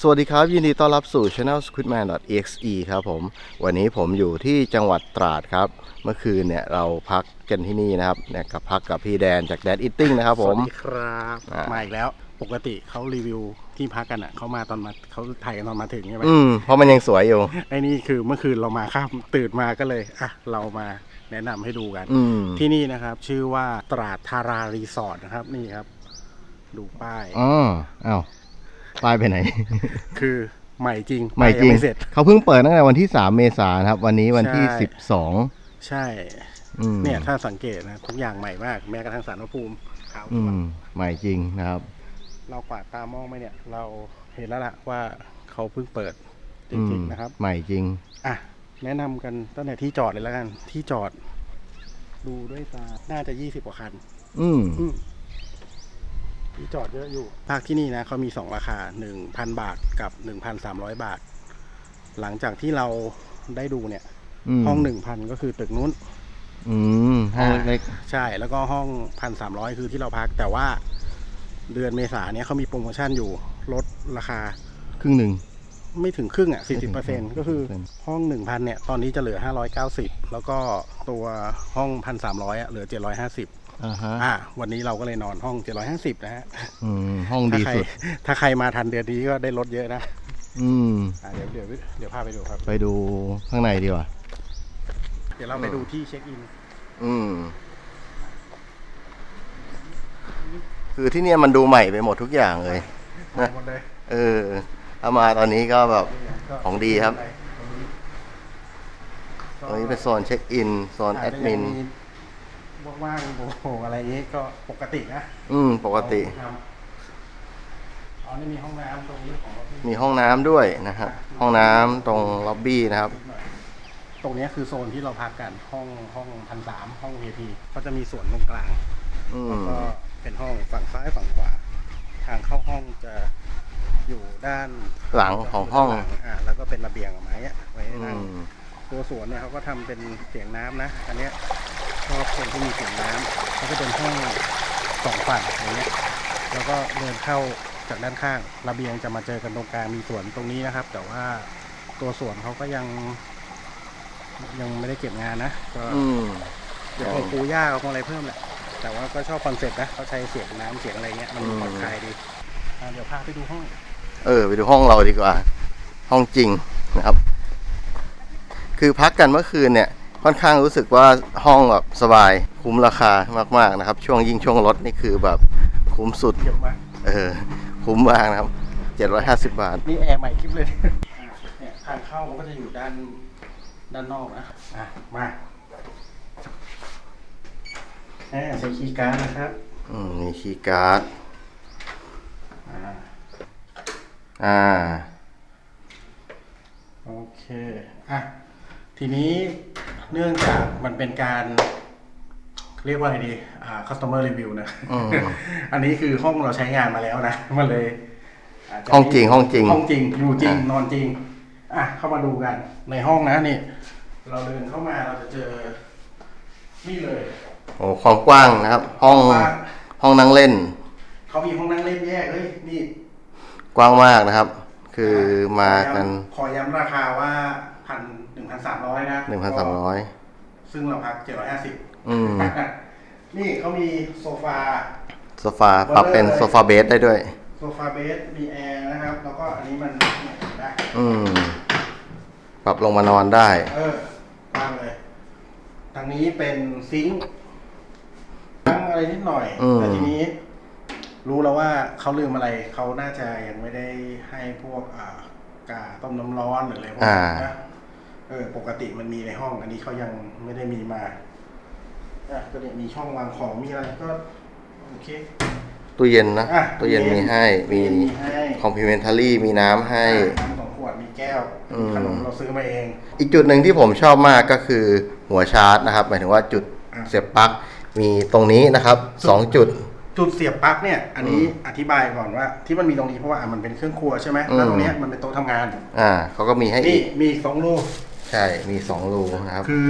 สวัสดีครับ ยินดีต้อนรับสู่ Channel squidman.exe ครับผม วันนี้ผมอยู่ที่จังหวัดตราดครับ เมื่อคืนเนี่ยเราพักกันที่นี่นะครับเนี่ยกับพักกับพี่แดนจากแดนอิตติ้งนะครับผมสวัสดีครับอ่าม มาอีกแล้ว ปกติเขารีวิวที่พักกันอะเขามาตอนมาเขาถ่ายกันตอนมาถึงใช่ไหมอืมเพราะมันยังสวยอยู่ ไอ้นี่คือเมื่อคืนเรามาข้ามตื่นมาก็เลยอะเรามาแนะนำให้ดูกัน อืมที่นี่นะครับ ชื่อว่าตราดทารารีสอร์ทนะครับนี่ครับ ดูป้าย อ๋ออ้าว ป้ายไปไหน คือใหม่จริงใหม่จริงป้ายยังไม่เสร็จเขาเพิ่งเปิดตั้งแต่วันที่3เมษายนครับ วันนี้วันที่ใช่12ใช่อืมเนี่ยถ้าสังเกตนะทุกอย่างใหม่มาก แม้กระทั่งสารพระภูมิขาวอืมใหม่จริงนะครับ เรากวาดตามองไหมเนี่ย เราเห็นแล้วล่ะว่าเขาเพิ่งเปิดจอืริมงๆนะครับ ใหม่จริงอะแนะนำกันตั้งแต่ที่จอดเลยแล้วกัน ที่จอด ดูด้วยตา น่าจะยี่สิบกว่าคัน อืมอืม ที่จอดเยอะอยู่ ภาคที่นี่นะเขามีสองราคาหนึ่งพันบาทกับหนึ่งพันสามร้อยบาท หลังจากที่เราได้ดูเนี่ยมห้องหนึ่งพันก็คือตึกนู้น อืมห้องเล็กใช่ แล้วก็ห้องพันสามร้อยคือที่เราพัก แต่ว่าเดือนเมษาเนี่ยเขามีโปรโมชั่นอยู่ลดราคาๆครึ่งหนึ่งไม่ถึงครึ่งอะสี่สิบเปอร์เซ็นก็คือ40%ห้องหนึ่งพันเนี่ย ตอนนี้จะเหลือห้าร้อยเก้าสิบแล้วก็ตัวห้องพันสามร้อยอะเหลือเจ็ดร้ อยห้าสิบอ่าฮะอ่าวันนี้เราก็เลยนอนห้องเจ็ดร้อยห้าสิบนะฮะอืมห้องถ้าดีใครสุด ถ้าใครมาทันเดือนนี้ก็ได้ลดเยอะนะอืม อ่าเดี๋ยวเดี๋ยวเดี๋ยวพาไปดูครับ ไปดูข้างในดีกว่า เดี๋ยวเราไปดูที่เช็คอิน อืม คือที่เนี่ยมันดูใหม่ไปหมดทุกอย่างเลย นะ หมดเลยเออถ้ามาตอนนี้ก็แบบก็ของดีครับตรงนี้ตรงนี้เป็นโซนเช็คอิน โซนแอดมินาจจะยัง ว่างๆโผล่ๆอะไรอย่างนี้ก็ปกตินะอืม ปกติทำอ๋อนี่มีห้องน้ำตรงนี้ของเราที่มีห้องน้ำด้วยนะครับ ห้องน้ำตรงล็อบบี้นะครับ ตรงเนี้ยคือโซนที่เราพักกันห้องห้องพันสามห้อง VIP ก็จะมีส่วนตรงกลาง อืแล้วมก็เป็นห้องฝั่งซ้ายฝั่งขวา ทางเข้าห้องจะอยู่ด้านหลังของห้องด้านลัอ่าแล้วก็เป็นระเบียงออกไม้อะไว้ให้อืนั่งมตัวสวนเนี่ยเขาก็ทำเป็นเสียงน้ำนะ อันเนี้ย ชอบคนที่มีเสียงน้ำเขาก็เป็นห้องสองฝั่งอย่างเงี้ยแล้วก็เดินเข้าจากด้านข้างระเบียงจะมาเจอกันตรงกลางมีสวนตรงนี้นะครับ แต่ว่าตัวสวนเขาก็ยัง ยังไม่ได้เก็บงานนะก็อืมเดี๋ยวคงปูหญ้าเอาคงอะไรเพิ่มแหละแต่ว่าก็ชอบคอนเซ็ปต์นะเขาใช้เสียงน้ำเสียงอะไรเงี้ยมันอืมผ่อนคลายดีอะเดี๋ยวพาไปดูห้อง เออ ไปดูห้องเราดีกว่า ห้องจริงนะครับ คือพักกันเมื่อคืนเนี่ย ค่อนข้างรู้สึกว่าห้องแบบสบายคุ้มราคามากๆนะครับ ช่วงยิ่งช่วงรถนี่คือแบบคุ้มสุดเยอะมากเออคุ้มมากนะครับ 750 บาท นี่แอร์ใหม่คลิปเลยเนี่ยทางเข้ามันก็จะอยู่ด้านด้านนอกนะอะมาแอบใช้คีย์การ์ดนะครับ อืมมีคีย์การ์ดอ่าอ่าโอเค อะ ทีนี้ เนื่องจากมันเป็นการ เรียกว่าไงดี อ่า customer review นะ อืม อันนี้คือห้องเราใช้งานมาแล้วนะ มันเลยาจจะห้องจริงห้องจริง ห้องจริง อยู่จริงอะนอนจริง อะ เข้ามาดูกัน ในห้องนะนี่ เราเดินเข้ามาเราจะเจอ นี่เลย โอ้ความกว้างนะครับ ห้องว่าห้องนั่งเล่น เขามีห้องนั่งเล่นแยกเฮ้ย นี่ กว้างมากนะครับ คือมากัน ขอย้ำราคาว่า พันหนึ่งพันสามร้อยนะ1,300ซึ่งเราพักเจ็ดร้อยห้าสิบอืม นี่เขามีโซฟา โซฟาปรับเป็นโซฟาเบสได้ด้วย โซฟาเบสมีแอร์นะครับ แล้วก็อันนี้มันนะอืม ปรับลงมานอนได้ เออตั้งเลย ทางนี้เป็นซิงค์ตั้งอะไรนิดหน่อยอืมแต่ทีนี้ รู้แล้วว่าเขาลืมอะไร เขาน่าจะยังไม่ได้ให้พวกอ่ากาต้มน้ำร้อนหรืออะไรพวกนี้นะ เออปกติมันมีในห้อง อันนี้เขายังไม่ได้มีมาอะก็เนี่ยมีช่องวางของมีอะไรก็โอเค ตู้เย็นนะอะตู้เย็นมีให้มีตู้เย็นมีให้ คอมพ l เมนท a รี่มีน้ำให้ น้ำสองขวดมีแก้วอืม ขนมเราซื้อมาเอง อีกจุดหนึ่งที่ผมชอบมากก็คือหัวชาร์จนะครับ หมายถึงว่าจุดอะ เสียบปลั๊กมีตรงนี้นะครับสองจุด จุดเสียบปลั๊กเนี่ย อันนี้อธิบายก่อนว่า ที่มันมีตรงนี้เพราะว่าอะมันเป็นเครื่องครัวใช่ไหมอืมแล้วตรงเนี้ยมันเป็นโต๊ะทำงาน อ่าเขาก็มีให้นี่อีกมีอีกสองรู ใช่มีสองรูนะครับ คือ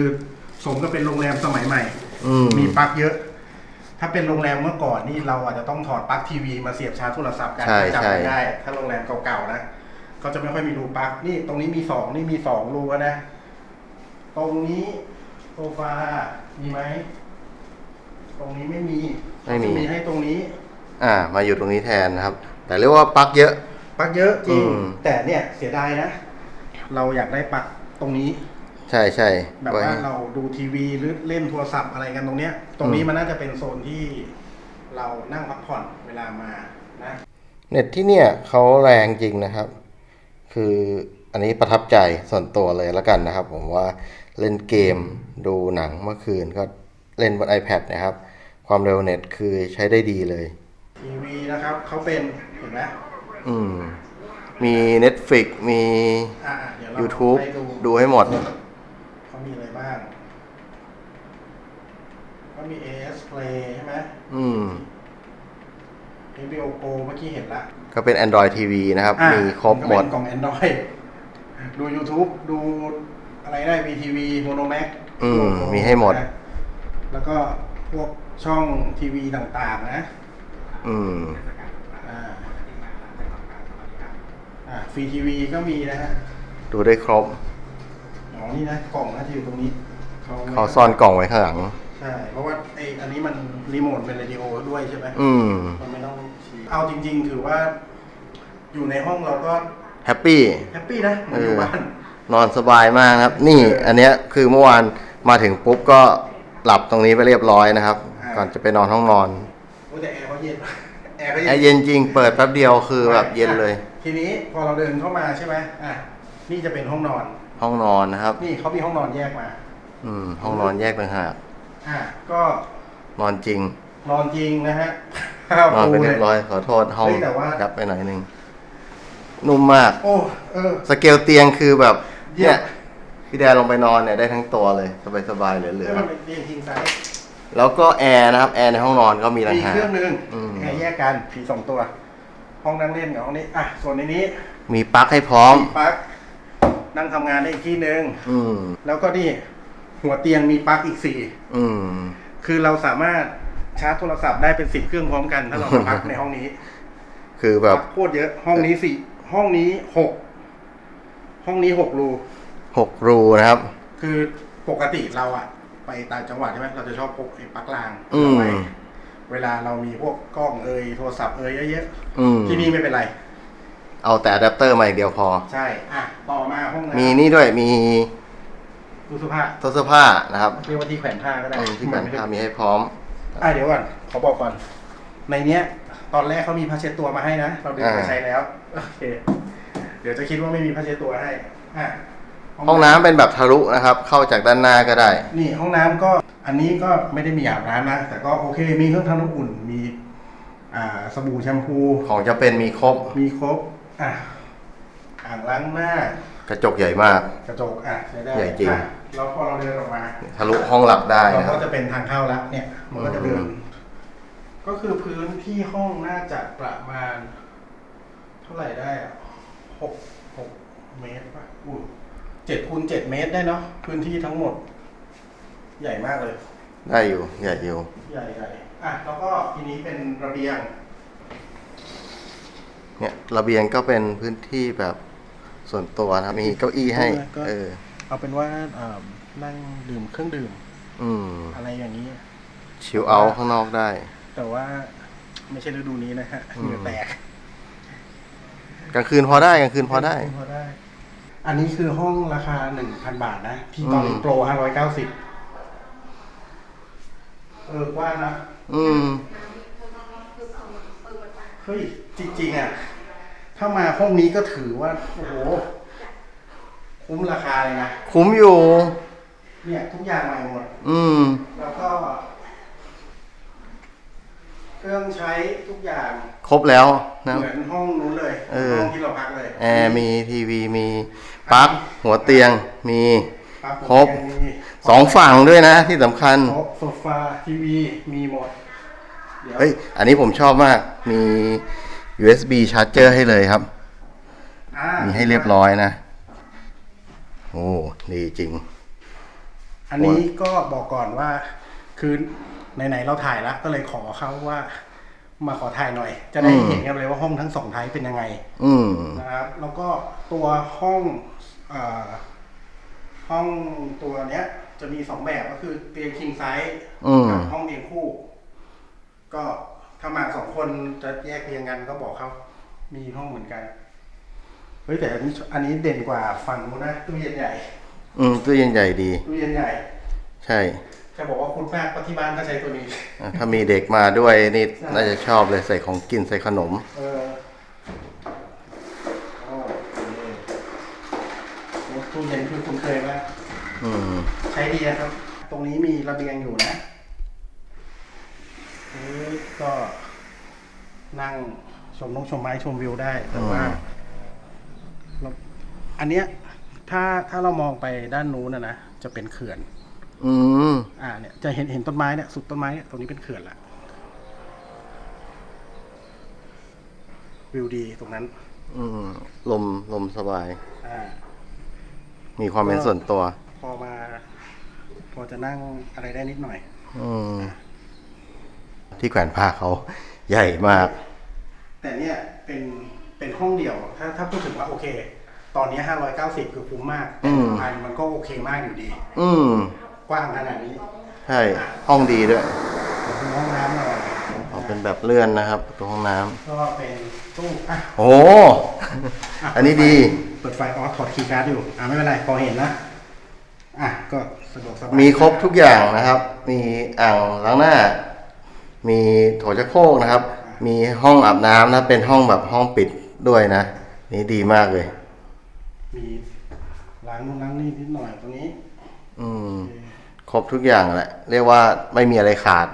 สมก็เป็นโรงแรมสมัยใหม่ อืมมีปลั๊กเยอะ ถ้าเป็นโรงแรมเมื่อก่อนนี่เราอาจจะต้องถอดปลั๊กทีวีมาเสียบชาร์จโทรศัพท์กันใช่ถ้าจำใช่กันได้ ถ้าโรงแรมเก่าๆนะเขาจะไม่ค่อยมีรูปลั๊กนี่ตรงนี้มีสองนี่มีสองรูอะนะ ตรงนี้โซฟามีไหมตรงนี้ไม่มีไม่มี จะมีให้ตรงนี้อ่า มาอยู่ตรงนี้แทนนะครับ แต่เรียกว่าปลั๊กเยอะ ปลั๊กเยอะจริง อืม แต่เนี่ยเสียดายนะ เราอยากได้ปลั๊ก ตรงนี้ ใช่ใช่แบบไว้ว่าเราดูทีวีหรือเล่นโทรศัพท์อะไรกันตรงเนี้ย ตรงนี้มันน่าจะเป็นโซนที่เรานั่งพักผ่อนเวลามานะเน็ตที่เนี่ยเขาแรงจริงนะครับ คืออันนี้ประทับใจส่วนตัวเลยแล้วกันนะครับ ผมว่าเล่นเกมดูหนังเมื่อคืนก็เล่นบน iPad นะครับ ความเร็วเน็ตคือใช้ได้ดีเลย ทีวีนะครับเขาเป็นเห็นไหมอืม มี Netflix มี อะเดี๋ยวเรา YouTube ให้ดูให้หมด เขามีอะไรบ้างก็มี AS Play ใช่ไหม อืม HBO Go เมื่อกี้เห็นละก็เป็น Android TV นะครับ อะมีครบหมด นก็เป็นกล่อง Android ดู YouTube ดูอะไรได้ VTV Monomax อืมดูมีให้หมด นะแล้วก็พวกช่องทีวีต่างๆนะ อืม อ่าอ่าฟ รีทีวีก็มีนะฮะดูได้ครบอ๋อนี่นะกล่องนะที่อยู่ตรงนี้เขาไม่เขาซ่อนกล่องไว้ข้างหลัง ใช่ เพราะว่าไออันนี้มันรีโมทเป็นเรดิโอด้วยใช่ไหมอืมมันไม่ต้องชี้เอาจริง ๆ ถือว่า อยู่ในห้องเราก็แฮปปี้แฮปปี้นะเหมือนอยู่เออบ้านนอนสบายมากครับ นี่อันเนี้ยคือเมื่อวานมาถึงปุ๊บก็หลับตรงนี้ไปเรียบร้อยนะครับ ก่อนจะไปนอนห้องนอนโอ้แต่แอร์เขาเย็นแอร์เขาแอร์เย็นจริงเปิดแป๊บเดียวคือแบบเย็นเลยอะ ทีนี้พอเราเดินเข้ามาใช่ไหมอะนี่จะเป็นห้องนอน ห้องนอนนะครับ นี่เขามีห้องนอนแยกมา อืม ห้องนอนแยกต่างหากอะก็นอนจริง นอนจริงนะฮะข้าวนอนปูไปเลเรียยบร้อยขอโทษห้องเฮ้ยแต่ว่ายับไปหน่อยหนึงนุ่มมาก โอ้เออ สเกลเตียงคือแบบเยี่เนี่ยยมพี่แดนลงไปนอนเนี่ยได้ทั้งตัวเลย สบายๆเหลืเรื่อองมันเป็นเตียงคิงไซส์ๆแล้วก็แอร์นะครับ แอร์ในห้องนอนก็มีต่างมีหากเครื่องหนึงอืมแอร์แยกกันผีสองตัว ห้องนั่งเล่นกับห้องนี้ อะ ส่วนในนี้มีปลั๊กให้พร้อมมีปลั๊กนั่งทำงานได้อีกที่หนึ่งอืม แล้วก็นี่หัวเตียงมีปลั๊กอีกสี่อืม คือเราสามารถชาร์จโทรศัพท์ได้เป็นสิบเครื่องพร้อมกัน ถ้าเรามาพักในห้องนี้คือแบบโคตรเยอะห้องนี้สี่ห้องนี้หกห้องนี้หกรู หกรูนะครับ คือปกติเราอะไปต่างจังหวัดใช่ไหมเราจะชอบพกไอ้ปลั๊กรางอืม เอาไว้ เวลาเรามีพวกกล้องเอยโทรศัพท์เอยเยอะอืมๆที่นี่ไม่เป็นไร เอาแต่อะแดปเตอร์มาอย่างเดียวพอ ใช่ อะ ต่อมาห้องน้ำมีนี่ด้วยมีตู้เสื้อผ้าตู้เสื้อผ้านะครับเรียกว่าที่แขวนผ้าก็ได้อืมที่แขวนผ้ามีให้พร้อม อะเดี๋ยวก่อนขอบอกก่อน ในเนี้ย ตอนแรกเขามีผ้าเช็ดตัวมาให้นะ เราดึงไปอ่า ใช้แล้ว โอเค เดี๋ยวจะคิดว่าไม่มีผ้าเช็ดตัวให้ อะห้องน้ำเป็นแบบทะลุนะครับ เข้าจากด้านหน้าก็ได้ นี่ห้องน้ำก็ อันนี้ก็ไม่ได้มีอาบน้ำนะ แต่ก็โอเค มีเครื่องทำน้ำอุ่น มีอ่าสบู่แชมพู ของจะเป็นมีครบ มีครบ อะอ่างล้างหน้า กระจกใหญ่มาก กระจก อะใช้ได้ใหญ่จริง อะแล้วพอเราเดินออกมา ทะลุห้องหลับได้เรานะคก็รับจะเป็นทางเข้าแล้วเนี่ย มันก็จะเดิน อืม ก็คือพื้นที่ห้องน่าจะประมาณ เท่าไหร่ได้อะหกหกเมตรป่ะอู้เจ็ดคูณเจ็ดเมตรได้เนาะพื้นที่ทั้งหมด ใหญ่มากเลย ได้อยู่ใหญ่อยู่ใหญ่ใหญ่อะแล้วก็ทีนี้เป็นระเบียง เนี่ยระเบียงก็เป็นพื้นที่แบบส่วนตัวนะครับมีเก้าอี้ให้ ก็ เออ เอาเป็นว่าเอ่อนั่งดื่มเครื่องดื่มอืม อะไรอย่างนี้ ชิลเอาท์ข้างนอกได้ แต่ว่าไม่ใช่ฤดูนี้นะฮะอืม เหงื่อแตกกลางคืนพอได้กลางคืนพอได้ พอได้ อันนี้คือห้องราคาหนึ่งพันบาทนะ ที่ตอนนี้อืม โปรห้าร้อย เก้าสิบเออกว้างนะ อืม เฮ้ย จริงๆอะ ถ้ามาห้องนี้ก็ถือว่า โอ้โห คุ้มราคาเลยนะ คุ้มอยู่ เนี่ย ทุกอย่างใหม่หมด อืม แล้วก็ เครื่องใช้ทุกอย่าง ครบแล้วนะ เหมือนห้องนู้นเลย เออ ห้องที่เราพักเลยแอร์มีทีวีมีปลั๊กหัวเตียงมีปั๊บครบมี สองฝั่งด้วยนะที่สำคัญ โต๊ะโซฟาทีวีมีหมดดี๋วเฮ้ย อันนี้ผมชอบมาก มี USB charger ให้เลยครับ อ่ามีให้เรียบร้อยนะ โอ้ ดีจริง อันนี้ก็บอกก่อนว่า คือไหนๆเราถ่ายแล้วก็เลยขอเขาว่า มาขอถ่ายหน่อย จะได้อืมเห็นกันเลยว่าห้องทั้งสองไทป์เป็นยังไง อืม นะครับแล้วก็ตัวห้องอาห้องตัวเนี้ย จะมีสองแบบก็คือเตียงคิงไซส์อืมกับห้องเตียงคู่ ก็ถ้ามาสองคนจะแยกเตียงกันก็บอกเขามีห้องเหมือนกันเฮ้ยแต่อันนี้อันนี้เด่นกว่าฝั่งนู้นนะตู้เย็นใหญ่ อืมตู้เย็นใหญ่ดีตู้เย็นใหญ่ ใช่จะบอกว่าคุณมากเพราะที่บ้านก็ใช้ตัวนี้อะถ้ามีเด็กมาด้วยนี่น่าจะชอบเลยใส่ของกินใส่ขนม เอออ๋อโอเคตู้เย็นคือคุณเคยไหม อืมใช้ดีนะครับ ตรงนี้มีระเบียงอยู่นะนี่ก็นั่งชมนกชมไม้ชมวิวได้ แต่ว่าเราอันเนี้ย ถ้าถ้าเรามองไปด้านนู้นนะนะ จะเป็นเขื่อน อืมอ่าเนี่ยจะเห็นเห็นต้นไม้เนี่ยสุดต้นไม้เนี่ยตรงนี้เป็นเขื่อนละวิวดีตรงนั้น อืมลมลมสบาย อ่า มีความเป็นส่วนตัว พอมา พอจะนั่งอะไรได้นิดหน่อยอืมที่แขวนผ้าเขาใหญ่มาก แต่เนี่ยเป็นเป็นห้องเดียว ถ้าถ้าพูดถึงว่าโอเค ตอนนี้590คือคุ้มมากอืมพันมันก็โอเคมากอยู่ดี อืมกว้างขนาดนี้ ใช่ ห้องดีด้วยเดี๋ยวดูห้องน้ำหน่อยอ๋อเป็นแบบเลื่อนนะครับประตัวห้องน้ำก็เป็นตู้อะโอ้ะอันนี้ดี เปิดไฟอ๋อถอดคีย์การ์ดอยู่ อะไม่เป็นไร พอเห็นนะ อะก็สะดวกสบายมีครบทุกอย่างนะครับ มีอ่างล้างหน้า มีโถชักโครกนะครับ มีห้องอาบน้ำนะ เป็นห้องแบบห้องปิดด้วยนะ นี่ดีมากเลย มีล้างนู่นล้างนี่นิดหน่อยตรงนี้ อืม ครบทุกอย่างแหละ เรียกว่าไม่มีอะไรขาด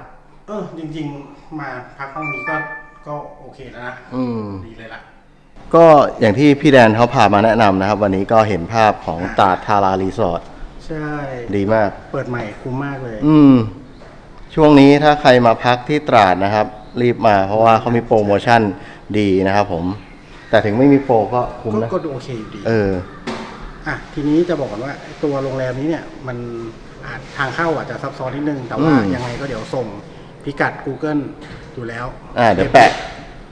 เออ จริง ๆ มาพักห้องนี้ก็ก็โอเคแล้วนะอืม ดีเลยล่ะก็อย่างที่พี่แดนเขาพามาแนะนำนะครับ วันนี้ก็เห็นภาพของตาดทารารีสอร์ท ใช่ ดีมาก เปิดใหม่คุ้มมากเลย อืม ช่วงนี้ถ้าใครมาพักที่ตราดนะครับ รีบมาเพราะว่าเขามีโปรโมชั่นดีนะครับผม แต่ถึงไม่มีโปรก็คุ้มก็นะก็ดูโอเคอยู่ดี เออ อะ ทีนี้จะบอกก่อนว่าไอ้ตัวโรงแรมนี้เนี่ยมันอาจทางเข้าอาจจะซับซ้อนนิดนึง แต่ว่าอืมยังไงก็เดี๋ยวส่งพิกัด Google อยู่แล้ว อ่า เดี๋ยวแปะ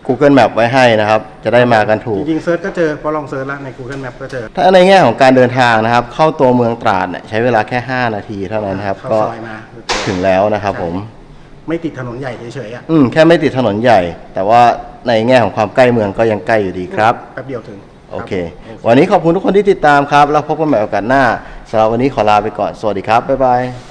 Google Map ไว้ให้นะครับ จะได้มากันถูจก ริงๆเซิร์ชก็เจอพอลองเซิร์ชแล้วใน Google Map ก็เจอ ถ้าในแง่ของการเดินทางนะครับ เข้าตัวเมืองตราดเนี่ยใช้เวลาแค่ 5 นาทีเท่านั้นนะครับ เข้าก็ซอยมา ถึงแล้วนะครับผม ไม่ติดถนนใหญ่เฉยๆอะอืม แค่ไม่ติดถนนใหญ่ แต่ว่าในแง่ของความใกล้เมืองก็ยังใกล้อยู่ดีครับ แป๊บเดียวถึงโอเค รับผม วันนี้ขอบคุณทุกคนที่ติดตามครับ แล้วพบกันใหม่โอกาสหน้าสำหรับวันนี้ขอลาไปก่อน สวัสดีครับ บ๊ายบาย